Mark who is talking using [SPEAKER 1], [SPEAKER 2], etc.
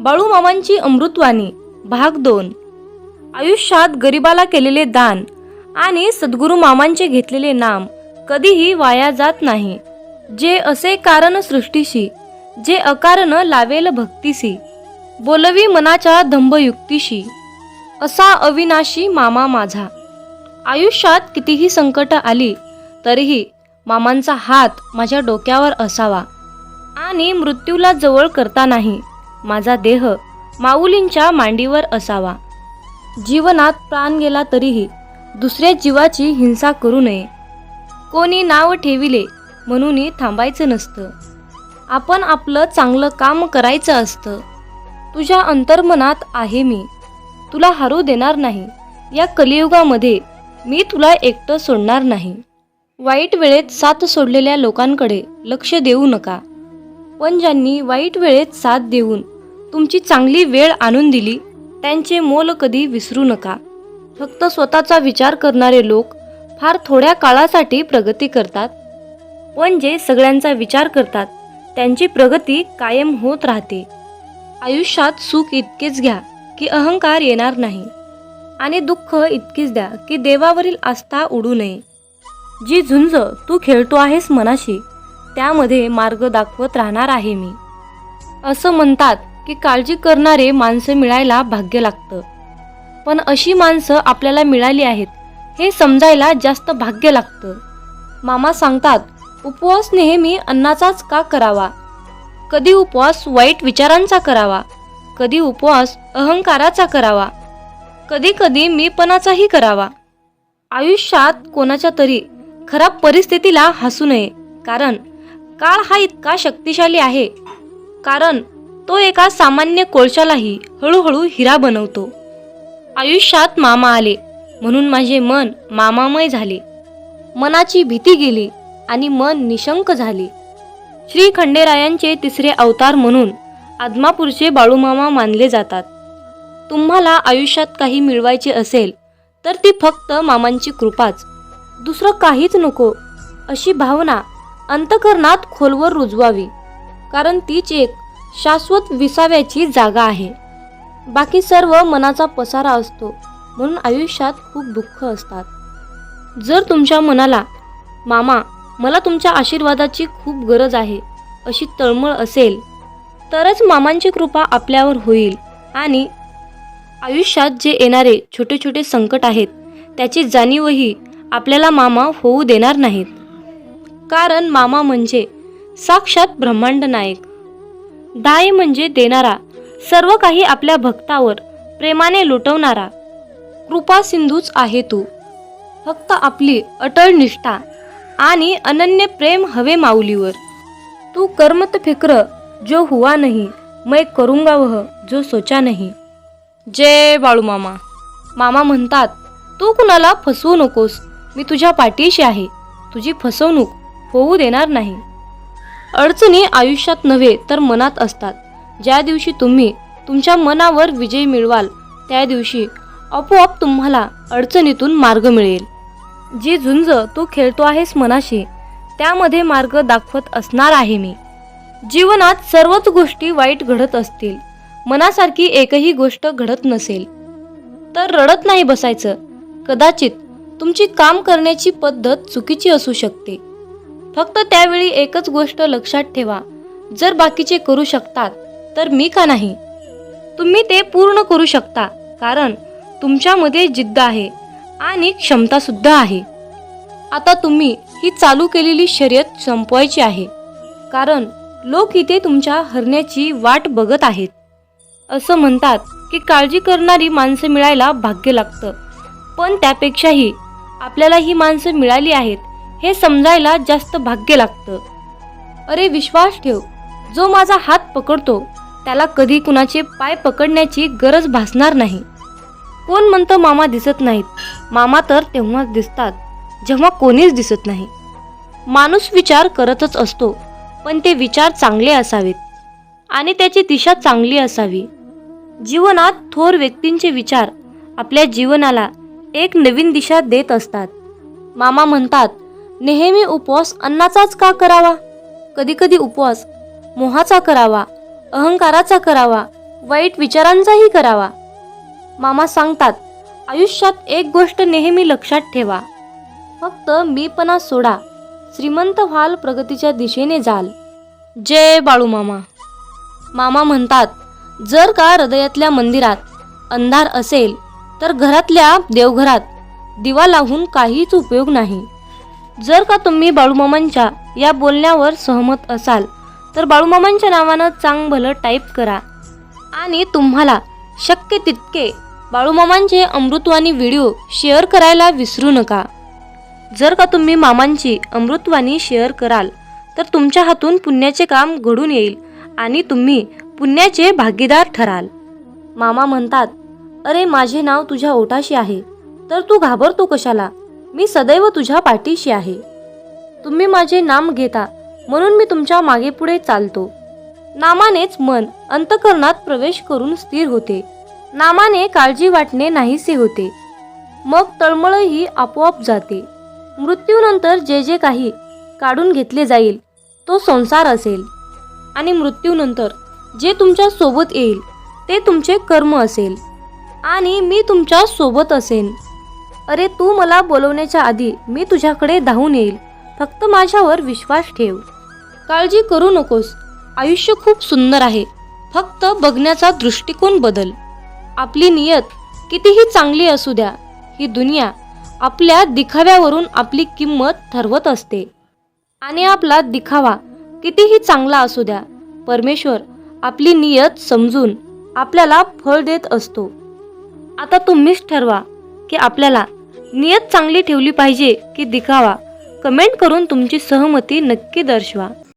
[SPEAKER 1] बाळूमामांची अमृतवाणी भाग दोन. आयुष्यात गरिबाला केलेले दान आणि सद्गुरू मामांचे घेतलेले नाम कधीही वाया जात नाही. जे असे कारण सृष्टीशी जे अकारण लावेल भक्तीशी बोलवी मनाच्या धंभयुक्तीशी असा अविनाशी मामा माझा. आयुष्यात कितीही संकट आली तरीही मामांचा हात माझ्या डोक्यावर असावा आणि मृत्यूला जवळ करता नाही. माझा देह माऊलींच्या मांडीवर असावा. जीवनात प्राण गेला तरीही दुसऱ्या जीवाची हिंसा करू नये. कोणी नाव ठेविले म्हणूनही थांबायचं नसतं. आपण आपलं चांगलं काम करायचं असतं. तुझ्या अंतर्मनात आहे मी. तुला हरू देणार नाही. या कलियुगामध्ये मी तुला एकटं सोडणार नाही. वाईट वेळेत साथ सोडलेल्या लोकांकडे लक्ष देऊ नका. पण ज्यांनी वाईट वेळेत साथ देऊन तुमची चांगली वेळ आणून दिली त्यांचे मोल कधी विसरू नका. फक्त स्वतःचा विचार करणारे लोक फार थोड्या काळासाठी प्रगती करतात. पण जे सगळ्यांचा विचार करतात त्यांची प्रगती कायम होत राहते. आयुष्यात सुख इतकेच घ्या की अहंकार येणार नाही. आणि दुःख इतकीच द्या की देवावरील आस्था उडू नये. जी झुंज तू खेळतो आहेस मनाशी त्यामध्ये मार्ग दाखवत राहणार आहे मी. असं म्हणतात की काळजी करणारे माणसं मिळायला भाग्य लागतं. पण अशी माणसं आपल्याला मिळाली आहेत हे समजायला जास्त भाग्य लागतं. मामा सांगतात उपवास नेहमी अन्नाचाच का करावा? कधी उपवास वाईट विचारांचा करावा? कधी उपवास अहंकाराचा करावा? कधी कधी मीपणाचाही करावा? आयुष्यात कोणाच्या तरी खराब परिस्थितीला हसू नये कारण काळ हा इतका शक्तिशाली आहे कारण तो एका सामान्य कोळशालाही हळूहळू हिरा बनवतो. आयुष्यात मामा आले म्हणून माझे मन मामामय झाले. मनाची भीती गेली आणि मन निशंक झाले. श्री खंडेरायांचे तिसरे अवतार म्हणून आदमापूरचे बाळूमामा मानले जातात. तुम्हाला आयुष्यात काही मिळवायचे असेल तर ती फक्त मामांची कृपाच. दुसरं काहीच नको अशी भावना अंतकरणात खोलवर रुजवावी. कारण तीच एक शाश्वत विसाव्याची जागा आहे. बाकी सर्व मनाचा पसारा असतो म्हणून आयुष्यात खूप दुःख असतात. जर तुमच्या मनाला मामा मला तुमच्या आशीर्वादाची खूप गरज आहे अशी तळमळ असेल तरच मामांची कृपा आपल्यावर होईल आणि आयुष्यात जे येणारे छोटे छोटे संकट आहेत त्याची जाणीवही आपल्याला मामा होऊ देणार नाहीत. कारण मामा म्हणजे साक्षात ब्रह्मांड नायक. दाय म्हणजे देणारा सर्व काही आपल्या भक्तावर प्रेमाने लुटवणारा. कृपा सिंधूच आहे तू. फक्त आपली अटळ निष्ठा आणि अनन्य प्रेम हवे माऊलीवर. तू कर्मत फिक्र जो हुआ नाही मैं करूंगा वह जो सोचा नाही. जय बाळू मामा. मामा म्हणतात तू कुणाला फसवू नकोस मी तुझ्या पाठीशी आहे तुझी फसवणूक होऊ देणार नाही. अडचणी आयुष्यात नव्हे तर मनात असतात. ज्या दिवशी तुम्ही तुमच्या मनावर विजय मिळवाल त्या दिवशी आपोआप तुम्हाला अडचणीतून मार्ग मिळेल. जी झुंज तू खेळतो आहेस मनाशी त्यामध्ये मार्ग दाखवत असणार आहे मी. जीवनात सर्वच गोष्टी वाईट घडत असतील. मनासारखी एकही गोष्ट घडत नसेल. तर रडत नाही बसायचं. कदाचित तुमची काम करण्याची पद्धत चुकीची असू शकते. फक्त त्यावेळी एकच गोष्ट लक्षात ठेवा. जर बाकीचे करू शकतात तर मी का नाही? तुम्ही ते पूर्ण करू शकता कारण तुमच्यामध्ये जिद्द आहे आणि क्षमतासुद्धा आहे. आता तुम्ही ही चालू केलेली शर्यत संपवायची आहे कारण लोक इथे तुमच्या हरण्याची वाट बघत आहेत. असं म्हणतात की काळजी करणारी माणसं मिळायला भाग्य लागतं. पण त्यापेक्षाही आपल्याला ही माणसं मिळाली आहेत हे समजायला जास्त भाग्य लागतं. अरे विश्वास ठेव. जो माझा हात पकडतो त्याला कधी कुणाचे पाय पकडण्याची गरज भासणार नाही. कोण म्हणतं मामा दिसत नाहीत? मामा तर तेव्हाच दिसतात जेव्हा कोणीच दिसत नाही. माणूस विचार करतच असतो पण ते विचार चांगले असावेत. आणि त्याची दिशा चांगली असावी. जीवनात थोर व्यक्तींचे विचार आपल्या जीवनाला एक नवीन दिशा देत असतात. मामा म्हणतात नेहमी उपवास अन्नाचाच का करावा? कधीकधी उपवास मोहाचा करावा अहंकाराचा करावा वाईट विचारांचाही करावा. मामा सांगतात आयुष्यात एक गोष्ट नेहमी लक्षात ठेवा. फक्त मीपणा सोडा. श्रीमंत व्हाल प्रगतीच्या दिशेने जाल. जय बाळू मामा. मामा म्हणतात जर का हृदयातल्या मंदिरात अंधार असेल तर घरातल्या देवघरात दिवा लावून काहीच उपयोग नाही. जर का तुम्ही बाळूमामांच्या या बोलण्यावर सहमत असाल तर बाळूमामांच्या नावानं चांग भलं टाईप करा. आणि तुम्हाला शक्य तितके बाळूमामांचे अमृतवाणी व्हिडिओ शेअर करायला विसरू नका. जर का तुम्ही मामांची अमृतवाणी शेअर कराल तर तुमच्या हातून पुण्याचे काम घडून येईल आणि तुम्ही पुण्याचे भागीदार ठराल. मामा म्हणतात अरे माझे नाव तुझ्या ओटाशी आहे. तर तू घाबरतो कशाला? मी सदैव तुझ्या पाठीशी आहे. तुम्ही माझे नाम घेता म्हणून मी तुमच्या मागे पुढे चालतो. नामानेच मन अंतकरणात प्रवेश करून स्थिर होते. नामाने काळजी वाटणे नाहीसे होते. मग तळमळही आपोआप जाते. मृत्यूनंतर जे जे काही काढून घेतले जाईल तो संसार असेल. आणि मृत्यूनंतर जे तुमच्यासोबत येईल ते तुमचे कर्म असेल. आणि मी तुमच्यासोबत असेन. अरे तू मला बोलवण्याच्या आधी मी तुझ्याकडे धावून येईल. फक्त माझ्यावर विश्वास ठेव. काळजी करू नकोस. आयुष्य खूप सुंदर आहे. फक्त बघण्याचा दृष्टिकोन बदल. आपली नियत कितीही चांगली असू द्या ही दुनिया आपल्या दिखाव्यावरून आपली किंमत ठरवत असते. आणि आपला दिखावा कितीही चांगला असू द्या परमेश्वर आपली नियत समजून आपल्याला फळ देत असतो. आता तुम्हीच ठरवा की आपल्याला नियत चांगली ठेवली पाहिजे की दिखावा. कमेंट करून तुमची सहमती नक्की दर्शवा.